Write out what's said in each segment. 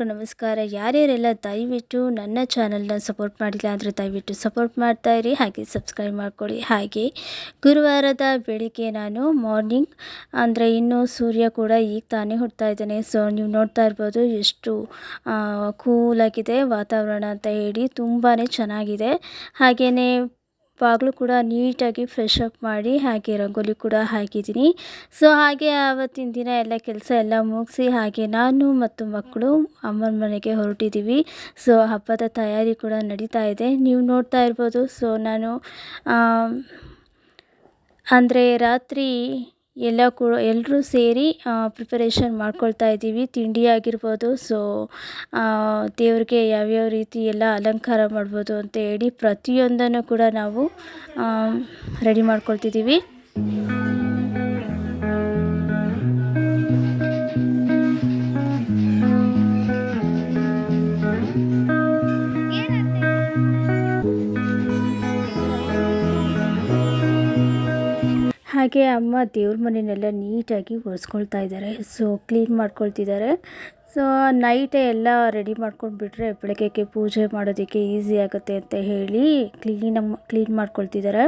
ಎಲ್ಲರಿಗೂ ನಮಸ್ಕಾರ. ಯಾರ್ಯಾರೆಲ್ಲ ದಯವಿಟ್ಟು ನನ್ನ ಚಾನಲ್ನ ಸಪೋರ್ಟ್ ಮಾಡಿಲ್ಲ ಅಂದರೆ ದಯವಿಟ್ಟು ಸಪೋರ್ಟ್ ಮಾಡ್ತಾ ಇರಿ, ಹಾಗೆ ಸಬ್ಸ್ಕ್ರೈಬ್ ಮಾಡ್ಕೊಳ್ಳಿ. ಹಾಗೆ ಗುರುವಾರದ ಬೆಳಿಗ್ಗೆ ನಾನು ಮಾರ್ನಿಂಗ್ ಅಂದರೆ ಇನ್ನೂ ಸೂರ್ಯ ಕೂಡ ಈಗ ತಾನೇ ಹುಡ್ತಾ ಇದ್ದಾನೆ. ಸೊ, ನೀವು ನೋಡ್ತಾ ಇರ್ಬೋದು ಎಷ್ಟು ಕೂಲಾಗಿದೆ ವಾತಾವರಣ ಅಂತ ಹೇಳಿ ತುಂಬಾ ಚೆನ್ನಾಗಿದೆ. ಹಾಗೆಯೇ ಬಾಗಿಲು ಕೂಡ ನೀಟಾಗಿ ಫ್ರೆಶ್ ಅಪ್ ಮಾಡಿ ಹಾಗೆ ರಂಗೋಲಿ ಕೂಡ ಹಾಕಿದ್ದೀನಿ. ಸೊ ಹಾಗೆ ಆವತ್ತಿನ ದಿನ ಎಲ್ಲ ಕೆಲಸ ಎಲ್ಲ ಮುಗಿಸಿ ಹಾಗೆ ನಾನು ಮತ್ತು ಮಕ್ಕಳು ಅಮ್ಮನ ಮನೆಗೆ ಹೊರಟಿದ್ದೀವಿ. ಸೊ ಹಬ್ಬದ ತಯಾರಿ ಕೂಡ ನಡೀತಾ ಇದೆ. ನೀವು ನೋಡ್ತಾ ಇರ್ಬೋದು. ಸೊ ನಾನು ಅಂದರೆ ರಾತ್ರಿ ಎಲ್ಲ ಕೂಡ ಎಲ್ಲರೂ ಸೇರಿ ಪ್ರಿಪರೇಷನ್ ಮಾಡ್ಕೊಳ್ತಾ ಇದ್ದೀವಿ. ತಿಂಡಿ ಆಗಿರ್ಬೋದು ಸೊ ದೇವ್ರಿಗೆ ಯಾವ್ಯಾವ ರೀತಿ ಎಲ್ಲ ಅಲಂಕಾರ ಮಾಡ್ಬೋದು ಅಂತ ಹೇಳಿ ಪ್ರತಿಯೊಂದನ್ನು ಕೂಡ ನಾವು ರೆಡಿ ಮಾಡ್ಕೊಳ್ತಿದ್ದೀವಿ. ಹಾಗೆ ಅಮ್ಮ ದೇವ್ರ ಮನೆಯನ್ನೆಲ್ಲ ನೀಟಾಗಿ ಒರೆಸ್ಕೊಳ್ತಾ ಇದ್ದಾರೆ. ಸೊ ಕ್ಲೀನ್ ಮಾಡ್ಕೊಳ್ತಿದ್ದಾರೆ. ಸೊ ನೈಟೇ ಎಲ್ಲ ರೆಡಿ ಮಾಡ್ಕೊಂಡ್ಬಿಟ್ರೆ ಬೆಳಗ್ಗೆಗೆ ಪೂಜೆ ಮಾಡೋದಕ್ಕೆ ಈಸಿ ಆಗುತ್ತೆ ಅಂತ ಹೇಳಿ ಕ್ಲೀನ್ ಕ್ಲೀನ್ ಮಾಡ್ಕೊಳ್ತಿದ್ದಾರೆ.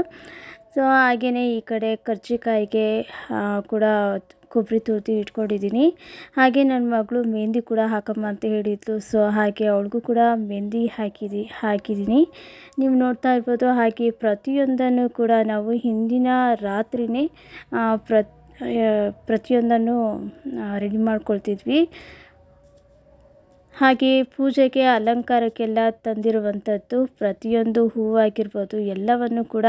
ಸೊ ಹಾಗೆಯೇ ಈ ಕಡೆ ಕರ್ಜಿಕಾಯಿಗೆ ಕೂಡ ಕೊಬ್ಬರಿ ತುರಿದು ಇಟ್ಕೊಂಡಿದ್ದೀನಿ. ಹಾಗೆ ನನ್ನ ಮಗಳು ಮೆಹಂದಿ ಕೂಡ ಹಾಕಮ್ಮ ಅಂತ ಹೇಳಿದ್ಲು. ಸೊ ಹಾಗೆ ಅವಳಿಗೂ ಕೂಡ ಮೆಹಂದಿ ಹಾಕಿದಿ ಹಾಕಿದ್ದೀನಿ ನೀವು ನೋಡ್ತಾ ಇರ್ಬೋದು, ಹಾಗೆ ಪ್ರತಿಯೊಂದನ್ನು ಕೂಡ ನಾವು ಹಿಂದಿನ ರಾತ್ರಿನೇ ಪ್ರತ್ ಪ್ರತಿಯೊಂದನ್ನು ರೆಡಿ ಮಾಡ್ಕೊಳ್ತಿದ್ವಿ. ಹಾಗೆ ಪೂಜೆಗೆ ಅಲಂಕಾರಕ್ಕೆಲ್ಲ ತಂದಿರುವಂಥದ್ದು ಪ್ರತಿಯೊಂದು ಹೂವಾಗಿರ್ಬೋದು, ಎಲ್ಲವನ್ನು ಕೂಡ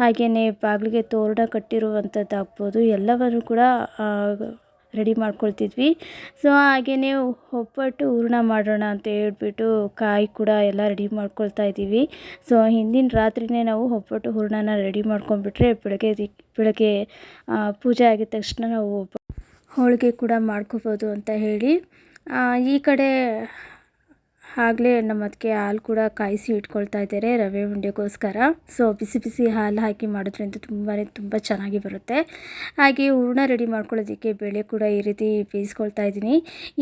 ಹಾಗೆಯೇ ಬಾಗಿಲಿಗೆ ತೋರಣ ಕಟ್ಟಿರುವಂಥದ್ದಾಗ್ಬೋದು, ಎಲ್ಲವನ್ನು ಕೂಡ ರೆಡಿ ಮಾಡ್ಕೊಳ್ತಿದ್ವಿ. ಸೊ ಹಾಗೆಯೇ ಒಬ್ಬಟ್ಟು ಹೂರ್ಣ ಮಾಡೋಣ ಅಂತ ಹೇಳ್ಬಿಟ್ಟು ಕಾಯಿ ಕೂಡ ಎಲ್ಲ ರೆಡಿ ಮಾಡ್ಕೊಳ್ತಾ ಇದ್ದೀವಿ. ಸೊ, ಹಿಂದಿನ ರಾತ್ರಿಯೇ ನಾವು ಒಬ್ಬಟ್ಟು ಹೂರ್ಣನ ರೆಡಿ ಮಾಡ್ಕೊಂಡ್ಬಿಟ್ರೆ ಬೆಳಗ್ಗೆ ಬೆಳಗ್ಗೆ ಪೂಜೆ ಆಗಿದ ತಕ್ಷಣ ನಾವು ಹೋಳಿಗೆ ಕೂಡ ಮಾಡ್ಕೋಬೋದು ಅಂತ ಹೇಳಿ. ಈ ಕಡೆ ಆಗಲೇ ನಮ್ಮ ಅದಕ್ಕೆ ಹಾಲು ಕೂಡ ಕಾಯಿಸಿ ಇಟ್ಕೊಳ್ತಾ ಇದ್ದಾರೆ ರವೆ ಉಂಡೆಗೋಸ್ಕರ. ಸೊ ಬಿಸಿ ಬಿಸಿ ಹಾಲು ಹಾಕಿ ಮಾಡೋದ್ರಿಂದ ತುಂಬಾ ತುಂಬ ಚೆನ್ನಾಗಿ ಬರುತ್ತೆ. ಹಾಗೆ ಹೂರ್ಣ ರೆಡಿ ಮಾಡ್ಕೊಳ್ಳೋದಕ್ಕೆ ಬೇಳೆ ಕೂಡ ಈ ರೀತಿ ಬೇಯಿಸ್ಕೊಳ್ತಾ ಇದ್ದೀನಿ.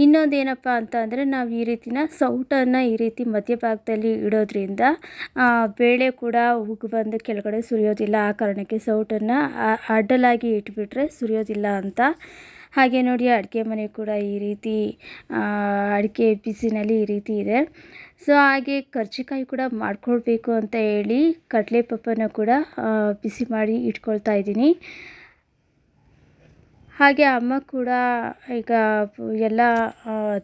ಇನ್ನೊಂದು ಏನಪ್ಪ ಅಂತ ಅಂದರೆ ನಾವು ಈ ರೀತಿನ ಸೌಟನ್ನು ಈ ರೀತಿ ಮಧ್ಯಭಾಗದಲ್ಲಿ ಇಡೋದ್ರಿಂದ ಬೇಳೆ ಕೂಡ ಉಗ್ಗು ಬಂದು ಕೆಳಗಡೆ ಸುರಿಯೋದಿಲ್ಲ. ಆ ಕಾರಣಕ್ಕೆ ಸೌಟನ್ನು ಅಡ್ಡಲಾಗಿ ಇಟ್ಬಿಟ್ರೆ ಸುರಿಯೋದಿಲ್ಲ ಅಂತ ಹಾಗೆ ನೋಡಿ ಅಡಿಕೆ ಮನೆ ಕೂಡ ಈ ರೀತಿ ಅಡಿಕೆ ಬಿಸಿನಲ್ಲಿ ಈ ರೀತಿ ಇದೆ. ಸೊ ಹಾಗೆ ಕರ್ಜಿಕಾಯಿ ಕೂಡ ಮಾಡ್ಕೊಳ್ಬೇಕು ಅಂತ ಹೇಳಿ ಕಡಲೆ ಪಪ್ಪನ ಕೂಡ ಬಿಸಿ ಮಾಡಿ ಇಟ್ಕೊಳ್ತಾ ಇದ್ದೀನಿ. ಹಾಗೆ ಅಮ್ಮ ಕೂಡ ಈಗ ಎಲ್ಲ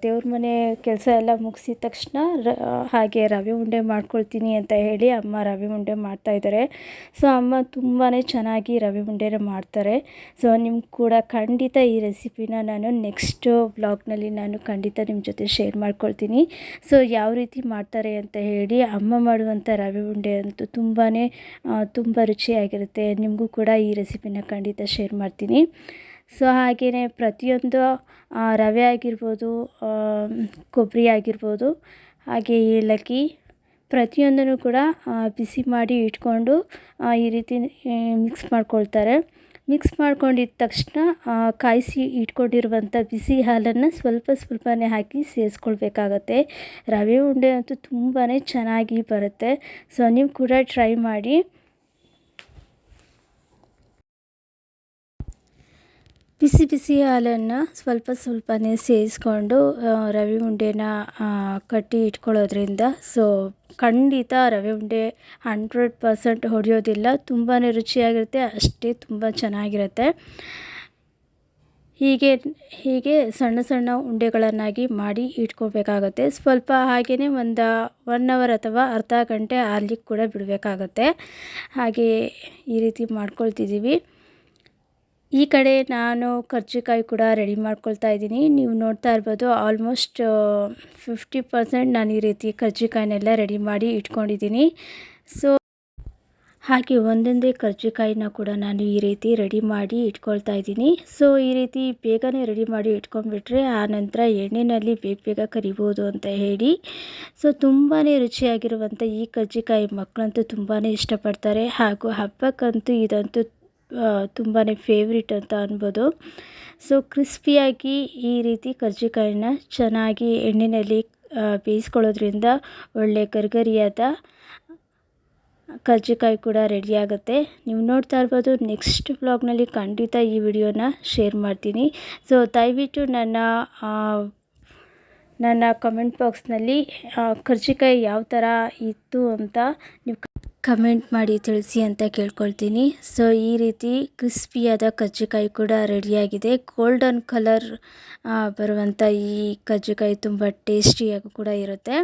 ದೇವ್ರ ಮನೆ ಕೆಲಸ ಎಲ್ಲ ಮುಗಿಸಿದ ತಕ್ಷಣ ರ, ಹಾಗೆ ರವೆ ಉಂಡೆ ಮಾಡ್ಕೊಳ್ತೀನಿ ಅಂತ ಹೇಳಿ ಅಮ್ಮ ರವೆ ಉಂಡೆ ಮಾಡ್ತಾಯಿದ್ದಾರೆ ಸೊ ಅಮ್ಮ ತುಂಬಾ ಚೆನ್ನಾಗಿ ರವೆ ಉಂಡೆನ ಮಾಡ್ತಾರೆ. ಸೊ ನಿಮ್ಗೆ ಕೂಡ ಖಂಡಿತ ಈ ರೆಸಿಪಿನ ನಾನು ನೆಕ್ಸ್ಟ್ ಬ್ಲಾಗ್ನಲ್ಲಿ ನಾನು ಖಂಡಿತ ನಿಮ್ಮ ಜೊತೆ ಶೇರ್ ಮಾಡ್ಕೊಳ್ತೀನಿ. ಸೊ ಯಾವ ರೀತಿ ಮಾಡ್ತಾರೆ ಅಂತ ಹೇಳಿ ಅಮ್ಮ ಮಾಡುವಂಥ ರವೆ ಉಂಡೆ ಅಂತೂ ತುಂಬಾ ತುಂಬ ರುಚಿಯಾಗಿರುತ್ತೆ. ನಿಮಗೂ ಕೂಡ ಈ ರೆಸಿಪಿನ ಖಂಡಿತ ಶೇರ್ ಮಾಡ್ತೀನಿ. ಸೊ ಹಾಗೆಯೇ ಪ್ರತಿಯೊಂದು ರವೆ ಆಗಿರ್ಬೋದು ಕೊಬ್ಬರಿ ಆಗಿರ್ಬೋದು, ಹಾಗೆ ಏಲಕ್ಕಿ, ಪ್ರತಿಯೊಂದನ್ನು ಕೂಡ ಬಿಸಿ ಮಾಡಿ ಇಟ್ಕೊಂಡು ಈ ರೀತಿ ಮಿಕ್ಸ್ ಮಾಡ್ಕೊಳ್ತಾರೆ. ಮಿಕ್ಸ್ ಮಾಡ್ಕೊಂಡಿದ್ದ ತಕ್ಷಣ ಕಾಯಿಸಿ ಇಟ್ಕೊಂಡಿರುವಂಥ ಬಿಸಿ ಹಾಲನ್ನು ಸ್ವಲ್ಪ ಸ್ವಲ್ಪನೇ ಹಾಕಿ ಸೇರಿಸ್ಕೊಳ್ಬೇಕಾಗತ್ತೆ ರವೆ ಉಂಡೆ ಅಂತೂ ತುಂಬಾ ಚೆನ್ನಾಗಿ ಬರುತ್ತೆ. ಸೊ ನೀವು ಕೂಡ ಟ್ರೈ ಮಾಡಿ. ಬಿಸಿ ಬಿಸಿ ಹಾಲನ್ನು ಸ್ವಲ್ಪ ಸ್ವಲ್ಪನೇ ಸೇರಿಸ್ಕೊಂಡು ರವೆ ಉಂಡೆನ ಕಟ್ಟಿ ಇಟ್ಕೊಳ್ಳೋದ್ರಿಂದ, ಸೊ ಖಂಡಿತ ರವೆ ಉಂಡೆ ಹಂಡ್ರೆಡ್ ಪರ್ಸೆಂಟ್ ಹೊಡೆಯೋದಿಲ್ಲ. ತುಂಬಾ ರುಚಿಯಾಗಿರುತ್ತೆ, ಅಷ್ಟೇ ತುಂಬ ಚೆನ್ನಾಗಿರುತ್ತೆ. ಹೀಗೆ ಹೀಗೆ ಸಣ್ಣ ಸಣ್ಣ ಉಂಡೆಗಳನ್ನಾಗಿ ಮಾಡಿ ಇಟ್ಕೋಬೇಕಾಗುತ್ತೆ. ಸ್ವಲ್ಪ ಹಾಗೆಯೇ ಒಂದು ಒನ್ ಅವರ್ ಅಥವಾ ಅರ್ಧ ಗಂಟೆ ಆರ್ಲಿಕ್ಕೆ ಕೂಡ ಬಿಡಬೇಕಾಗತ್ತೆ. ಹಾಗೆ ಈ ರೀತಿ ಮಾಡ್ಕೊಳ್ತಿದ್ದೀವಿ. ಈ ಕಡೆ ನಾನು ಕರ್ಜಿಕಾಯಿ ಕೂಡ ರೆಡಿ ಮಾಡ್ಕೊಳ್ತಾ ಇದ್ದೀನಿ. ನೀವು ನೋಡ್ತಾ ಇರ್ಬೋದು ಆಲ್ಮೋಸ್ಟ್ ಫಿಫ್ಟಿ ಪರ್ಸೆಂಟ್ ನಾನು ಈ ರೀತಿ ಕರ್ಜಿಕಾಯಿನೆಲ್ಲ ರೆಡಿ ಮಾಡಿ ಇಟ್ಕೊಂಡಿದ್ದೀನಿ. ಸೊ ಹಾಗೆ ಒಂದೊಂದೇ ಕರ್ಜಿಕಾಯಿನ ಕೂಡ ನಾನು ಈ ರೀತಿ ರೆಡಿ ಮಾಡಿ ಇಟ್ಕೊಳ್ತಾ ಇದ್ದೀನಿ. ಸೊ ಈ ರೀತಿ ಬೇಗನೆ ರೆಡಿ ಮಾಡಿ ಇಟ್ಕೊಂಡ್ಬಿಟ್ರೆ ಆ ನಂತರ ಎಣ್ಣೆಯಲ್ಲಿ ಬೇಗ ಬೇಗ ಕರಿಬೋದು ಅಂತ ಹೇಳಿ. ಸೊ ತುಂಬಾ ರುಚಿಯಾಗಿರುವಂಥ ಈ ಕರ್ಜಿಕಾಯಿ ಮಕ್ಕಳಂತೂ ತುಂಬಾ ಇಷ್ಟಪಡ್ತಾರೆ. ಹಾಗೂ ಹಬ್ಬಕ್ಕಂತೂ ಇದಂತೂ ತುಂಬಾ ಫೇವ್ರೇಟ್ ಅಂತ ಅನ್ಬೋದು. ಸೊ ಕ್ರಿಸ್ಪಿಯಾಗಿ ಈ ರೀತಿ ಕರ್ಜಿಕಾಯಿನ ಚೆನ್ನಾಗಿ ಎಣ್ಣೆಯಲ್ಲಿ ಬೇಯಿಸ್ಕೊಳ್ಳೋದ್ರಿಂದ ಒಳ್ಳೆ ಗರಿಗರಿಯಾದ ಕರ್ಜಿಕಾಯಿ ಕೂಡ ರೆಡಿ ಆಗುತ್ತೆ. ನೀವು ನೋಡ್ತಾ ಇರ್ಬೋದು ನೆಕ್ಸ್ಟ್ ವ್ಲಾಗ್ನಲ್ಲಿ ಖಂಡಿತ ಈ ವಿಡಿಯೋನ ಶೇರ್ ಮಾಡ್ತೀನಿ. ಸೊ ದಯವಿಟ್ಟು ನನ್ನ ನನ್ನ ಕಮೆಂಟ್ ಬಾಕ್ಸ್ನಲ್ಲಿ ಕರ್ಜಿಕಾಯಿ ಯಾವ ಥರ ಇತ್ತು ಅಂತ ನೀವು ಕಮೆಂಟ್ ಮಾಡಿ ತಿಳಿಸಿ ಅಂತ ಕೇಳ್ಕೊಳ್ತೀನಿ. ಸೊ ಈ ರೀತಿ ಕ್ರಿಸ್ಪಿಯಾದ ಕಜ್ಜಿಕಾಯಿ ಕೂಡ ರೆಡಿಯಾಗಿದೆ. ಗೋಲ್ಡನ್ ಕಲರ್ ಬರುವಂಥ ಈ ಕಜ್ಜಿಕಾಯಿ ತುಂಬ ಟೇಸ್ಟಿಯಾಗಿ ಕೂಡ ಇರುತ್ತೆ.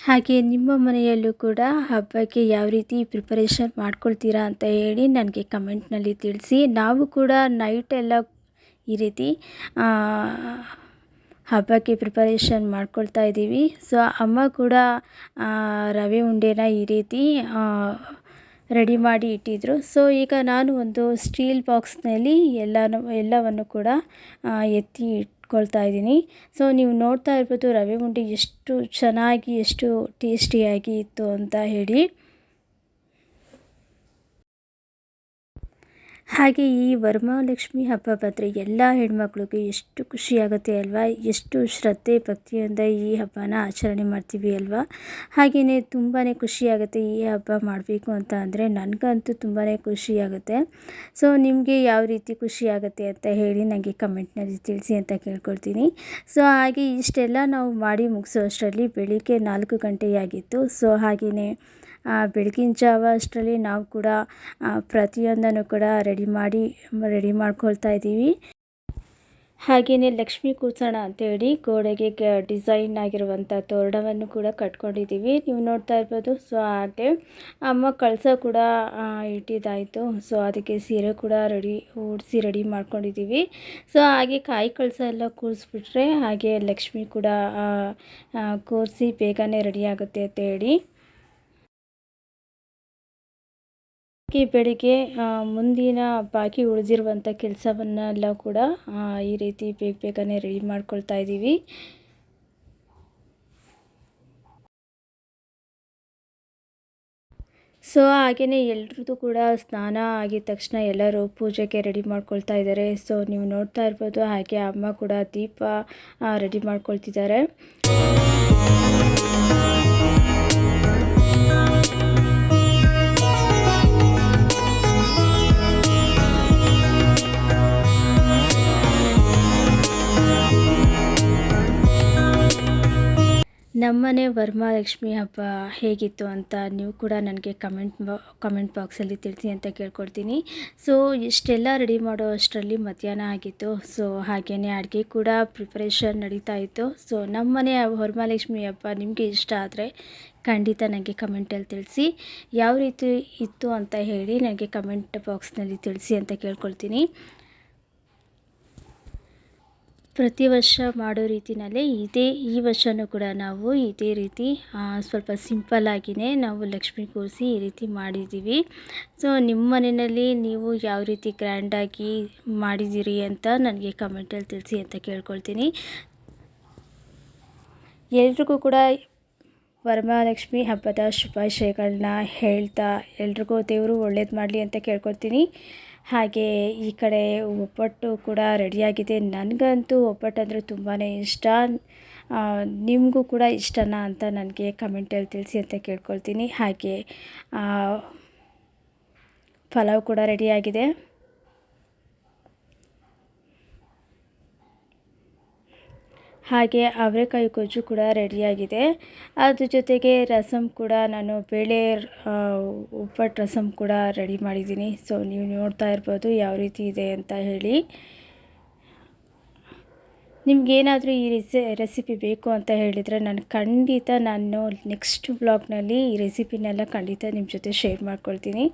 ಹಾಗೆ ನಿಮ್ಮ ಮನೆಯಲ್ಲೂ ಕೂಡ ಹಬ್ಬಕ್ಕೆ ಯಾವ ರೀತಿ ಪ್ರಿಪರೇಷನ್ ಮಾಡ್ಕೊಳ್ತೀರಾ ಅಂತ ಹೇಳಿ ನನಗೆ ಕಮೆಂಟ್ನಲ್ಲಿ ತಿಳಿಸಿ. ನಾವು ಕೂಡ ನೈಟ್ ಎಲ್ಲ ಈ ರೀತಿ ಹಬ್ಬಕ್ಕೆ ಪ್ರಿಪರೇಷನ್ ಮಾಡ್ಕೊಳ್ತಾ ಇದ್ದೀವಿ. ಸೊ ಅಮ್ಮ ಕೂಡ ರವೆ ಉಂಡೆನ ಈ ರೀತಿ ರೆಡಿ ಮಾಡಿ ಇಟ್ಟಿದ್ರು. ಸೊ ಈಗ ನಾನು ಒಂದು ಸ್ಟೀಲ್ ಬಾಕ್ಸ್ನಲ್ಲಿ ಎಲ್ಲನೂ, ಎಲ್ಲವನ್ನು ಕೂಡ ಎತ್ತಿ ಇಟ್ಕೊಳ್ತಾ ಇದ್ದೀನಿ. ಸೊ ನೀವು ನೋಡ್ತಾ ಇರ್ಬೋದು ರವೆ ಉಂಡೆ ಎಷ್ಟು ಚೆನ್ನಾಗಿ, ಎಷ್ಟು ಟೇಸ್ಟಿಯಾಗಿ ಇತ್ತು ಅಂತ ಹೇಳಿ. ಹಾಗೆ ಈ ವರಮಹಾಲಕ್ಷ್ಮಿ ಹಬ್ಬ ಬಂದರೆ ಎಲ್ಲ ಹೆಣ್ಮಕ್ಳಿಗೂ ಎಷ್ಟು ಖುಷಿಯಾಗುತ್ತೆ ಅಲ್ವಾ? ಎಷ್ಟು ಶ್ರದ್ಧೆ, ಭಕ್ತಿಯಿಂದ ಈ ಹಬ್ಬನ ಆಚರಣೆ ಮಾಡ್ತೀವಿ ಅಲ್ವಾ? ಹಾಗೆಯೇ ತುಂಬಾ ಖುಷಿಯಾಗುತ್ತೆ ಈ ಹಬ್ಬ ಮಾಡಬೇಕು ಅಂತ ಅಂದರೆ ನನಗಂತೂ ತುಂಬಾ ಖುಷಿಯಾಗುತ್ತೆ ಸೊ ನಿಮಗೆ ಯಾವ ರೀತಿ ಖುಷಿಯಾಗುತ್ತೆ ಅಂತ ಹೇಳಿ ನನಗೆ ಕಮೆಂಟ್ನಲ್ಲಿ ತಿಳಿಸಿ ಅಂತ ಕೇಳ್ಕೊಳ್ತೀನಿ ಸೊ ಹಾಗೆ ಇಷ್ಟೆಲ್ಲ ನಾವು ಮಾಡಿ ಮುಗಿಸೋ ಅಷ್ಟರಲ್ಲಿ ಬೆಳಿಗ್ಗೆ ನಾಲ್ಕು ಗಂಟೆಯಾಗಿತ್ತು. ಸೊ ಹಾಗೆಯೇ ಬೆಳಗಿನ ಜಾವ ಅಷ್ಟರಲ್ಲಿ ನಾವು ಕೂಡ ಪ್ರತಿಯೊಂದನ್ನು ಕೂಡ ರೆಡಿ ಮಾಡಿ, ರೆಡಿ ಮಾಡ್ಕೊಳ್ತಾ ಇದ್ದೀವಿ. ಹಾಗೆಯೇ ಲಕ್ಷ್ಮಿ ಕೂಸಣ ಅಂತೇಳಿ ಗೋಡೆಗೆ ಡಿಸೈನ್ ಆಗಿರುವಂಥ ತೋರಣವನ್ನು ಕೂಡ ಕಟ್ಕೊಂಡಿದ್ದೀವಿ. ನೀವು ನೋಡ್ತಾ ಇರ್ಬೋದು, ಸೊ ಹಾಗೆ ಅಮ್ಮ ಕಳಸ ಕೂಡ ಇಟ್ಟಿದ್ದಾಯಿತು. ಸೊ ಅದಕ್ಕೆ ಸೀರೆ ಕೂಡ ರೆಡಿ, ಉಡಿಸಿ ರೆಡಿ ಮಾಡ್ಕೊಂಡಿದ್ದೀವಿ. ಸೊ ಹಾಗೆ ಕಾಯಿ ಕಳಸ ಎಲ್ಲ ಕೂರಿಸ್ಬಿಟ್ರೆ ಹಾಗೆ ಲಕ್ಷ್ಮಿ ಕೂಡ ಕೂರಿಸಿ ಬೇಗನೆ ರೆಡಿ ಆಗುತ್ತೆ ಅಂತ ಈ ಬೆಳಿಗ್ಗೆ ಮುಂದಿನ ಬಾಕಿ ಉಳಿದಿರುವಂಥ ಕೆಲಸವನ್ನೆಲ್ಲ ಕೂಡ ಈ ರೀತಿ ಬೇಗ ಬೇಗನೆ ರೆಡಿ ಮಾಡ್ಕೊಳ್ತಾ ಇದ್ದೀವಿ. ಸೊ ಹಾಗೆಯೇ ಎಲ್ರದ್ದು ಕೂಡ ಸ್ನಾನ ಆಗಿದ ತಕ್ಷಣ ಎಲ್ಲರೂ ಪೂಜೆಗೆ ರೆಡಿ ಮಾಡ್ಕೊಳ್ತಾ ಇದ್ದಾರೆ. ಸೊ, ನೀವು ನೋಡ್ತಾ ಇರ್ಬೋದು ಹಾಗೆ ಅಮ್ಮ ಕೂಡ ದೀಪ ರೆಡಿ ಮಾಡ್ಕೊಳ್ತಿದ್ದಾರೆ. ನಮ್ಮನೆ ವರಮಹಾಲಕ್ಷ್ಮಿ ಹಬ್ಬ ಹೇಗಿತ್ತು ಅಂತ ನೀವು ಕೂಡ ನನಗೆ ಕಮೆಂಟ್ ಬಾ, ಕಮೆಂಟ್ ಬಾಕ್ಸಲ್ಲಿ ತಿಳಿಸಿ ಅಂತ ಕೇಳ್ಕೊಳ್ತೀನಿ ಸೊ, ಇಷ್ಟೆಲ್ಲ ರೆಡಿ ಮಾಡೋ ಅಷ್ಟರಲ್ಲಿ ಮಧ್ಯಾಹ್ನ ಆಗಿತ್ತು. ಸೊ ಹಾಗೆಯೇ ಅಡುಗೆ ಕೂಡ ಪ್ರಿಪ್ರೇಷನ್ ನಡೀತಾ ಇತ್ತು. ಸೊ, ನಮ್ಮನೆ ವರಮಹಾಲಕ್ಷ್ಮಿ ಹಬ್ಬ ನಿಮಗೆ ಇಷ್ಟ ಆದರೆ ಖಂಡಿತ ನನಗೆ ಕಮೆಂಟಲ್ಲಿ ತಿಳಿಸಿ. ಯಾವ ರೀತಿ ಇತ್ತು ಅಂತ ಹೇಳಿ ನನಗೆ ಕಮೆಂಟ್ ಬಾಕ್ಸ್ನಲ್ಲಿ ತಿಳಿಸಿ ಅಂತ ಕೇಳ್ಕೊಳ್ತೀನಿ. ಪ್ರತಿ ವರ್ಷ ಮಾಡೋ ರೀತಿಯಲ್ಲೇ ಇದೇ ಈ ವರ್ಷವೂ ಕೂಡ ನಾವು ಇದೇ ರೀತಿ ಸ್ವಲ್ಪ ಸಿಂಪಲ್ಲಾಗಿಯೇ ನಾವು ಲಕ್ಷ್ಮಿ ಕೂರಿಸಿ ಈ ರೀತಿ ಮಾಡಿದ್ದೀವಿ. ಸೊ, ನಿಮ್ಮ ಮನೆಯಲ್ಲಿ ನೀವು ಯಾವ ರೀತಿ ಗ್ರ್ಯಾಂಡಾಗಿ ಮಾಡಿದ್ದೀರಿ ಅಂತ ನನಗೆ ಕಮೆಂಟಲ್ಲಿ ತಿಳಿಸಿ ಅಂತ ಕೇಳ್ಕೊಳ್ತೀನಿ. ಎಲ್ರಿಗೂ ಕೂಡ ವರಮಹಾಲಕ್ಷ್ಮಿ ಹಬ್ಬದ ಶುಭಾಶಯಗಳನ್ನ ಹೇಳ್ತಾ, ಎಲ್ರಿಗೂ ದೇವರು ಒಳ್ಳೇದು ಮಾಡಲಿ ಅಂತ ಕೇಳ್ಕೊಳ್ತೀನಿ. ಹಾಗೆ ಈ ಕಡೆ ಒಬ್ಬಟ್ಟು ಕೂಡ ರೆಡಿಯಾಗಿದೆ. ನನಗಂತೂ ಒಬ್ಬಟ್ಟು ಅಂದರೆ ತುಂಬಾ ಇಷ್ಟ. ನಿಮಗೂ ಕೂಡ ಇಷ್ಟನಾ ಅಂತ ನನಗೆ ಕಮೆಂಟಲ್ಲಿ ತಿಳಿಸಿ ಅಂತ ಕೇಳ್ಕೊಳ್ತೀನಿ. ಹಾಗೆ ಪಲಾವ್ ಕೂಡ ರೆಡಿಯಾಗಿದೆ. ಹಾಗೆ ಅವರೆಕಾಯಿ ಗೊಜ್ಜು ಕೂಡ ರೆಡಿಯಾಗಿದೆ. ಅದ್ರ ಜೊತೆಗೆ ರಸಮ್ ಕೂಡ ನಾನು ಬೇಳೆ ಉಪ್ಪಟ್ಟು ರಸಮ್ ಕೂಡ ರೆಡಿ ಮಾಡಿದ್ದೀನಿ. ಸೊ ನೀವು ನೋಡ್ತಾ ಇರ್ಬೋದು ಯಾವ ರೀತಿ ಇದೆ ಅಂತ ಹೇಳಿ. ನಿಮಗೇನಾದರೂ ಈ ರೆಸಿ, ರೆಸಿಪಿ ಬೇಕು ಅಂತ ಹೇಳಿದರೆ ನಾನು ಖಂಡಿತ ನಾನು ನೆಕ್ಸ್ಟ್ ವ್ಲಾಗ್ನಲ್ಲಿ ಈ ರೆಸಿಪಿನೆಲ್ಲ ಖಂಡಿತ ನಿಮ್ಮ ಜೊತೆ ಶೇರ್ ಮಾಡ್ಕೊಳ್ತೀನಿ.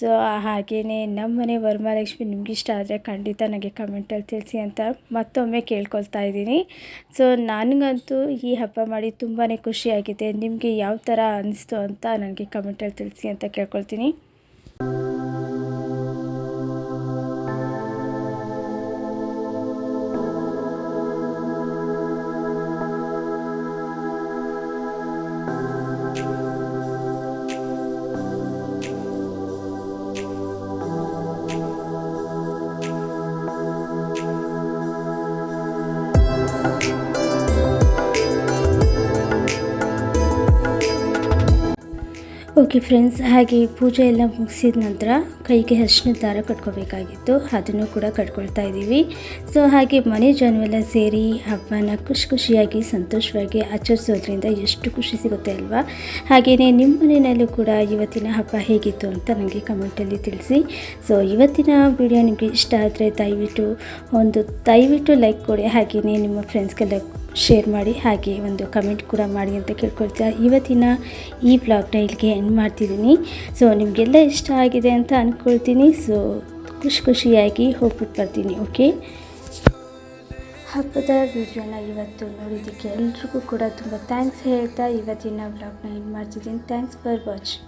ಸೊ ಹಾಗೆಯೇ ನಮ್ಮನೆ ವರಮಹಾಲಕ್ಷ್ಮಿ ನಿಮಗಿಷ್ಟ ಆದರೆ ಖಂಡಿತ ನನಗೆ ಕಮೆಂಟಲ್ಲಿ ತಿಳಿಸಿ ಅಂತ ಮತ್ತೊಮ್ಮೆ ಕೇಳ್ಕೊಳ್ತಾ ಇದ್ದೀನಿ. ಸೊ, ನನಗಂತೂ ಈ ಹಬ್ಬ ಮಾಡಿ ತುಂಬಾ ಖುಷಿಯಾಗಿದೆ. ನಿಮಗೆ ಯಾವ ಥರ ಅನಿಸ್ತು ಅಂತ ನನಗೆ ಕಮೆಂಟಲ್ಲಿ ತಿಳಿಸಿ ಅಂತ ಕೇಳ್ಕೊಳ್ತೀನಿ. ಓಕೆ ಫ್ರೆಂಡ್ಸ್ ಹಾಗೆ ಪೂಜೆ ಎಲ್ಲ ಮುಗಿಸಿದ ನಂತರ ಕೈಗೆ ಅರಿಶಿನ ದಾರ ಕಟ್ಕೋಬೇಕಾಗಿತ್ತು. ಅದನ್ನು ಕೂಡ ಕಟ್ಕೊಳ್ತಾ ಇದ್ದೀವಿ. ಸೊ ಹಾಗೆ ಮನೆ ಜನವೆಲ್ಲ ಸೇರಿ ಹಬ್ಬನ ಖುಷಿ ಖುಷಿಯಾಗಿ, ಸಂತೋಷವಾಗಿ ಆಚರಿಸೋದ್ರಿಂದ ಎಷ್ಟು ಖುಷಿ ಸಿಗುತ್ತೆ ಅಲ್ವಾ? ಹಾಗೆಯೇ ನಿಮ್ಮ ಮನೆಯಲ್ಲೂ ಕೂಡ ಇವತ್ತಿನ ಹಬ್ಬ ಹೇಗಿತ್ತು ಅಂತ ನನಗೆ ಕಮೆಂಟಲ್ಲಿ ತಿಳಿಸಿ. ಸೊ ಇವತ್ತಿನ ವಿಡಿಯೋ ನಿಮಗೆ ಇಷ್ಟ ಆದರೆ ದಯವಿಟ್ಟು ಒಂದು ದಯವಿಟ್ಟು ಲೈಕ್ ಕೊಡಿ. ಹಾಗೆಯೇ ನಿಮ್ಮ ಫ್ರೆಂಡ್ಸ್ಗೆಲ್ಲ ಶೇರ್ ಮಾಡಿ, ಹಾಗೆ ಒಂದು ಕಮೆಂಟ್ ಕೂಡ ಮಾಡಿ ಅಂತ ಕೇಳ್ಕೊಳ್ತಾ ಇವತ್ತಿನ ಈ ಬ್ಲಾಗ್ನ ಇಲ್ಲಿಗೆ ಎಂಡ್ ಮಾಡ್ತಿದ್ದೀನಿ. ಸೊ ನಿಮಗೆಲ್ಲ ಇಷ್ಟ ಆಗಿದೆ ಅಂತ ಅಂದ್ಕೊಳ್ತೀನಿ ಸೊ ಖುಷಿ ಖುಷಿಯಾಗಿ ಹೋಗ್ಬಿಟ್ಟು ಬರ್ತೀನಿ ಓಕೆ ಹಬ್ಬದ ವಿಡಿಯೋನ ಇವತ್ತು ನೋಡಿದ್ದಕ್ಕೆ ಎಲ್ರಿಗೂ ಕೂಡ ತುಂಬ ಥ್ಯಾಂಕ್ಸ್ ಹೇಳ್ತಾ ಇವತ್ತಿನ ಬ್ಲಾಗ್ನ ಎಂಡ್ ಮಾಡ್ತಿದ್ದೀನಿ. Thanks for watching